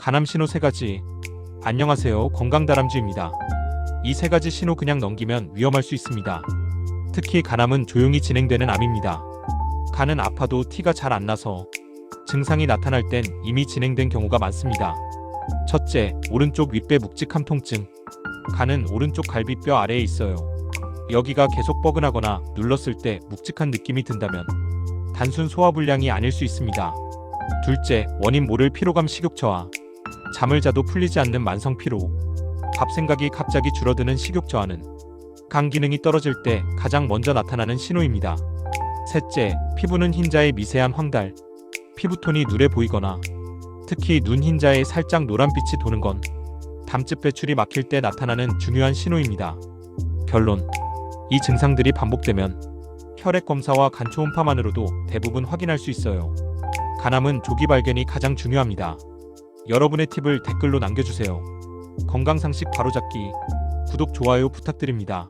간암 신호 세 가지. 안녕하세요. 건강다람쥐입니다. 이 세 가지 신호 그냥 넘기면 위험할 수 있습니다. 특히 간암은 조용히 진행되는 암입니다. 간은 아파도 티가 잘 안 나서 증상이 나타날 땐 이미 진행된 경우가 많습니다. 첫째, 오른쪽 윗배 묵직함 통증. 간은 오른쪽 갈비뼈 아래에 있어요. 여기가 계속 뻐근하거나 눌렀을 때 묵직한 느낌이 든다면 단순 소화불량이 아닐 수 있습니다. 둘째, 원인 모를 피로감 식욕 저하. 잠을 자도 풀리지 않는 만성 피로. 밥 생각이 갑자기 줄어드는 식욕 저하는 간 기능이 떨어질 때 가장 먼저 나타나는 신호입니다. 셋째, 피부는 흰자에 미세한 황달. 피부톤이 누래 보이거나 특히 눈 흰자에 살짝 노란빛이 도는 건 담즙 배출이 막힐 때 나타나는 중요한 신호입니다. 결론. 이 증상들이 반복되면 혈액 검사와 간 초음파만으로도 대부분 확인할 수 있어요. 간암은 조기 발견이 가장 중요합니다. 여러분의 팁을 댓글로 남겨주세요. 건강상식 바로잡기, 구독, 좋아요 부탁드립니다.